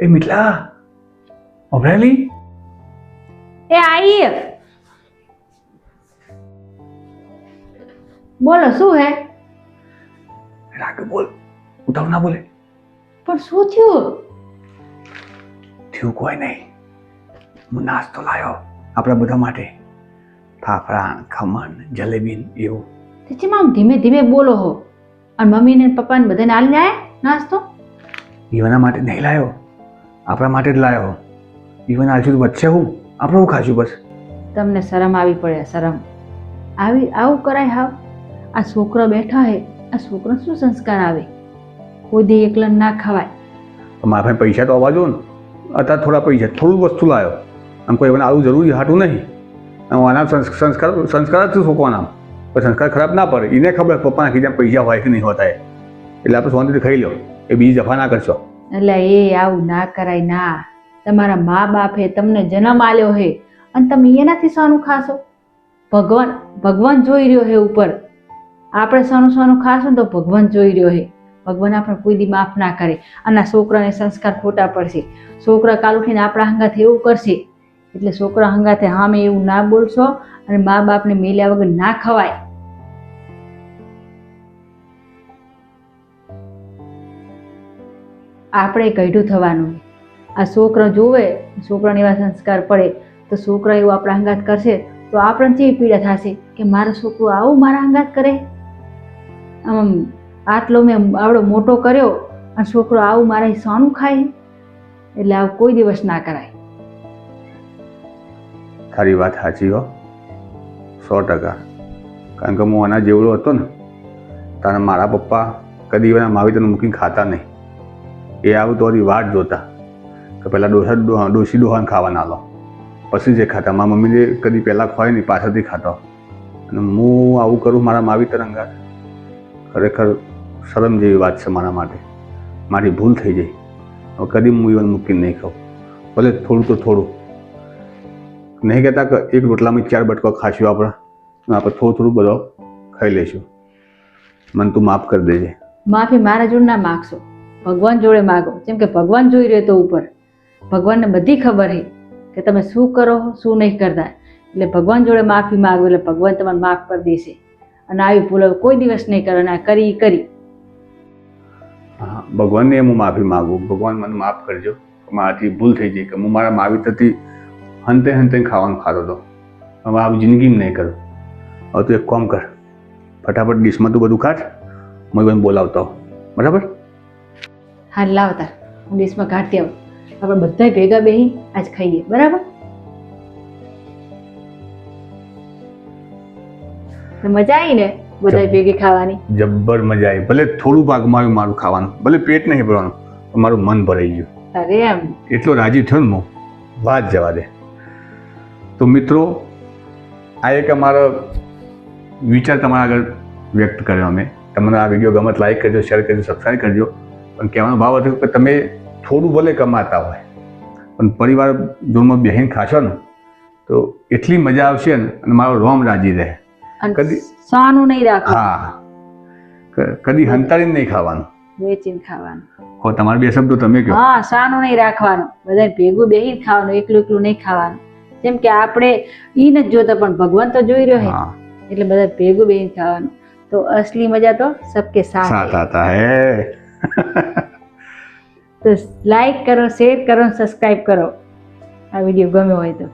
એ મિતલા અભરાલી એ આઈ બોલો શું હે? રાગે બોલ ઉતાવ ના બોલે. પણ શું થયું? થયું કોઈ નહીં. હું નાસ્તો લાવ્યો આપણા બધા માટે. ફાફડા ખમણ જલેબી એવું. તેથી આમ ધીમે ધીમે બોલો હો. અને મમ્મી ને પપ્પા ને બધાને આલી જાય નાસ્તો? એના માટે નહીં લાવ્યો આપણા માટે જ લાવ્યો ઈવન આજુ વચ્ચે હું આપણે હું ખાશું બસ. તમને શરમ આવી પડે શરમ. આવી આવું કરાય હાવ. આ છોકરો બેઠા હે આ છોકરો શું સંસ્કાર આવે? કોઈ દી એકલા ના ખવાય. મારા પાસે પૈસા તો આવવા દો ને. અત્યારે થોડા પૈસા થોડું વસ્તુ લાવ્યો આમ કોઈ આવું જરૂરી હાટું નહીં. આમ આના સંસ્કાર સંસ્કાર જ શું છોકવાના પણ સંસ્કાર ખરાબ ના પડે. એને ખબર પપ્પાના કીધા પૈસા હોય કે નહીં હોતા એટલે આપણે શાંતિથી ખાઈ લો. એ બીજી જફા ના કરશો. એટલે એ આવું ના કરાય, ના. તમારા મા બાપે તમને જન્મ આલ્યો હે અને તમે એનાથી સોનું ખાશો. ભગવાન ભગવાન જોઈ રહ્યો હે ઉપર. આપણે સોનું સોનું ખાશું તો ભગવાન જોઈ રહ્યો હે. ભગવાન આપણે કોઈ દી માફ ના કરે. અને છોકરાને સંસ્કાર ખોટા પડશે. છોકરા કાલ ઉઠીને આપણા હંગાથે એવું કરશે. એટલે છોકરા હંગાથે હામે એવું ના બોલશો અને મા બાપને મેલ્યા વગર ના ખવાય. આપણે કઢું થવાનું. આ છોકરો જોવે છોકરાને એવા સંસ્કાર પડે, તો છોકરો એવું આપણા અંગાત કરશે, તો આપણને કેવી પીડા થશે કે મારો છોકરો આવું મારા અંગાત કરે? આમ, આટલો મેં આવડો મોટો કર્યો અને છોકરો આવું મારા સોનું ખાય? એટલે આવું કોઈ દિવસ ના કરાય. તારી વાત સાચી હો. સો ટકા. કારણ કે હું આના જેવડો હતો ને, તારા મારા પપ્પા કદી એના માવીતરને મૂકીને ખાતા નહીં. એ આવતો હતી વાટ જોતા. કે પહેલાં ડોસા ડોહા ડોસી ડોહાને ખાવાના લો. પછી જે ખાતા. મારા મમ્મીને કદી પહેલાં ખવાય નહીં, પાછળથી ખાતો. અને હું આવું કરું મારા માવી તરંગા ખરેખર શરમ જેવી વાત છે મારા માટે. મારી ભૂલ થઈ જઈ હવે કદી હું ઈવન મૂકીને નહીં ખાઉં. ભલે થોડું તો થોડું. નહીં કહેતા કે એક રોટલામાં ચાર બટકો ખાશું આપણે. આપણે થોડું થોડું બધો ખાઈ લઈશું. મને તું માફ કરી દેજે. માફી મારા જોડ ના માગશો. ભગવાન જોડે માગો. જેમ કે ભગવાન જોઈ રહ્યો તો ઉપર. ભગવાનને બધી ખબર છે કે તમે શું કરો, શું નહીં કરતા. એટલે ભગવાન જોડે માફી માગો, એટલે ભગવાન તમારે માફ કરી દેશે. અને આવી ભૂલો કોઈ દિવસ નહીં કરો, અને આ કરી કરી. હા, ભગવાનને હું માફી માગું. ભગવાન મને માફ કરજો. મારાથી ભૂલ થઈ ગઈ કે હું મારા માવી થતી હંતે હંતે ખાવાનું ખાતો હતો. હવે આવી જિંદગીમાં નહીં કરું. હવે તું એક કામ કર. ફટાફટ ડીશમાં તું બધું કાઢ મને બોલાવતો બરાબર? હા લાવતા હું ડીશમાં કાઢતી આવું આપણે બધા ભેગા બેહી આજ ખાઈએ. બરાબર? મજા આવી ને બધા ભેગી ખાવાની? જબ્બર મજા આવી ભલે થોડું ભાગમાં આવ્યું મારું ખાવાનું. ભલે પેટ નહીં ભરવાનું મારું મન ભરાઈ ગયું. અરે એમ. એટલો રાજી થયો ને હું વાત જવા દે. તો મિત્રો આ એક અમારો વિચાર તમારા આગળ વ્યક્ત કર્યો અમે. તમને આ વીડિયો ગમત લાઈક કરજો શેર કરજો સબસ્ક્રાઈબ કરજો. પણ કહેવાનો ભાવ હતો કે તમે થોડું ભલે કમાતા હોય પણ પરિવાર જોડમાં બેહીને ખાશો ને તો એટલી મજા આવશે ને અને મારો રોમ રાજી રહે. કદી- સાનું નહીં રાખો હા કદી હંતાડીને નહીં ખાવાનું. વેચીને ખાવાનું. હો તમારા બે શબ્દો તમે કહો. હા સાનું નહીં રાખવાનું. બધા ભેગું બેહીને ખાવાનું એકલું એકલું નહીં ખાવાનું. જેમ કે આપણે ઈ નથી જોતા પણ ભગવાન તો જોઈ રહ્યો હે. એટલે બધા ભેગું બેહીને ખાવાનું. તો અસલી મજા તો સબકે સાથ સાથ આતા હે. તો લાઈક કરો શેર કરો સબસ્ક્રાઈબ કરો. આ વીડિયો ગમ્યો હોય તો.